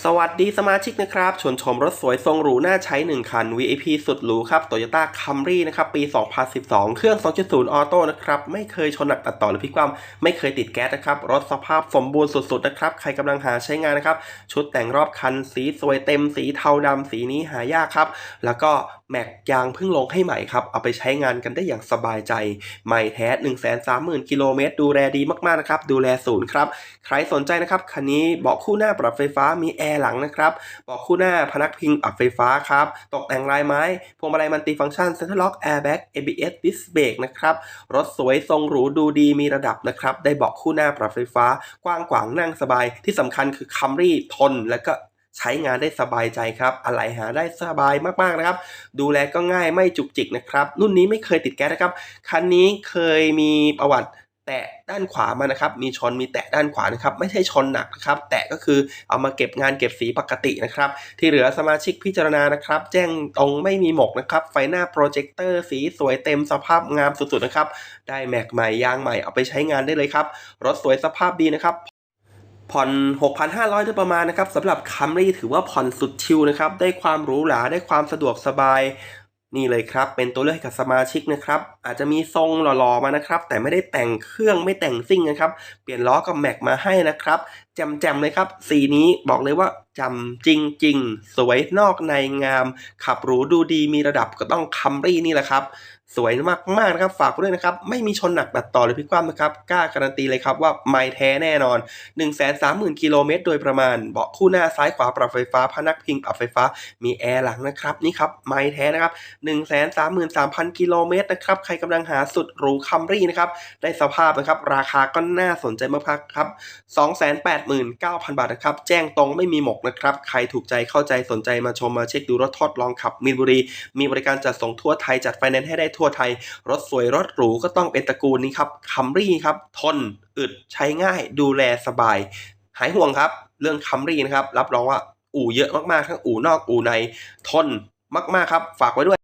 สวัสดีสมาชิกนะครับชวนชมรถสวยทรงหรูน่าใช้ 1 คัน VIP สุดหรูครับ Toyota Camry นะครับ ปี 2012 เครื่อง 2.0 ออโต้นะครับ ไม่เคยชนหนักตัดต่อหรือพลิกคว่ำไม่เคยติดแก๊สนะครับ รถสภาพสมบูรณ์สุดๆ นะครับ ใครกำลังหาใช้งานนะครับ ชุดแต่งรอบคันสีสวยเต็มสีเทาดำสีนี้หายากครับ แล้วก็ แม็กยางเพิ่งลงให้ใหม่ครับ เอาไปใช้งานกันได้อย่างสบายใจ ใหม่แท้ 130,000 กิโลเมตร ดูแลดีมากๆนะครับ ดูแลศูนย์ครับ ใครสนใจนะครับ คันนี้เบาะคู่หน้าปรับไฟฟ้ามีแอร์หลังนะครับเบาะคู่หน้าพนักพิงปรับไฟฟ้าครับ ตกแต่งลายไม้ พวงมาลัยมันติฟังก์ชันเซ็นทรัลล็อกแอร์แบ็ก ABS ดิสเบรกนะครับ รถสวยทรงหรูดูดีมีระดับนะครับ ได้เบาะคู่หน้าปรับไฟฟ้า กว้างขวางนั่งสบาย ที่สำคัญคือคัมรี่ทนและก็ ใช้งานได้สบายใจครับอะไหล่หาได้สบายมากๆนะครับ ดูแลก็ง่ายไม่จุกจิกนะครับ รุ่นนี้ไม่เคยติดแก๊สนะครับคันนี้เคยมีประวัติแตะด้านขวามานะครับ มีชนมีแตะด้านขวานะครับ ไม่ใช่ชนหนักนะครับ แตะก็คือเอามาเก็บงานเก็บสีปกตินะครับ ที่เหลือสมาชิกพิจารณานะครับ แจ้งตรงไม่มีหมกนะครับ ไฟหน้าโปรเจคเตอร์สีสวยเต็มสภาพงามสุดๆนะครับ ได้แม็กใหม่ยางใหม่เอาไปใช้งานได้เลยครับ รถสวยสภาพดีนะครับ ผ่อน 6,500 โดยประมาณนะครับสำหรับคัมรี่ถือว่าผ่อนสุดชิลนะครับ ได้ความหรูหรา ได้ความสะดวกสบาย นี่เลยครับ เป็นตัวเลือกให้กับสมาชิกนะครับ อาจจะมีทรงหล่อๆมานะครับ แต่ไม่ได้แต่งเครื่องไม่แต่งซิ่งนะครับ เปลี่ยนล้อกับแม็กมาให้นะครับ แจมๆเลยครับ สีนี้บอกเลยว่าจำจริงๆสวยนอกในงาม ขับหรูดูดีมีระดับก็ต้องคัมรี่นี่แหละครับ สวยมากๆนะครับ ฝากด้วยนะครับ ไม่มีชนหนักตัดต่อหรือพิกคว่ำนะครับ กล้าการันตีเลยครับว่าไม่แท้แน่นอน 130,000กิโลเมตรโดยประมาณ เบาะคู่หน้าซ้ายขวาปรับไฟฟ้าพนักพิงปรับไฟฟ้า มีแอร์หลังนะครับนี่ครับไม่แท้นะครับ 133,000กิโลเมตรนะครับใครกำลังหาสุดหรูคัมรี่นะครับได้สภาพนะครับราคาก็น่าสนใจมากครับ289,000 บาทนะครับแจ้งตรงไม่มีหมกนะครับ ใครถูกใจเข้าใจสนใจมาชมมาเช็คดูรถทดลองขับมีนบุรี มีบริการจัดส่งทั่วไทยจัดไฟแนนซ์ให้ได้ทั่วไทย รถสวยรถหรูก็ต้องเป็นตระกูลนี้ครับคัมรี่ครับ ทน อึด ใช้ง่าย ดูแลสบาย หายห่วงครับ เรื่องคัมรี่นะครับ รับรองว่าอู่เยอะมากๆ ทั้งอู่นอกอู่ใน ทนมากๆครับ ฝากไว้ด้วย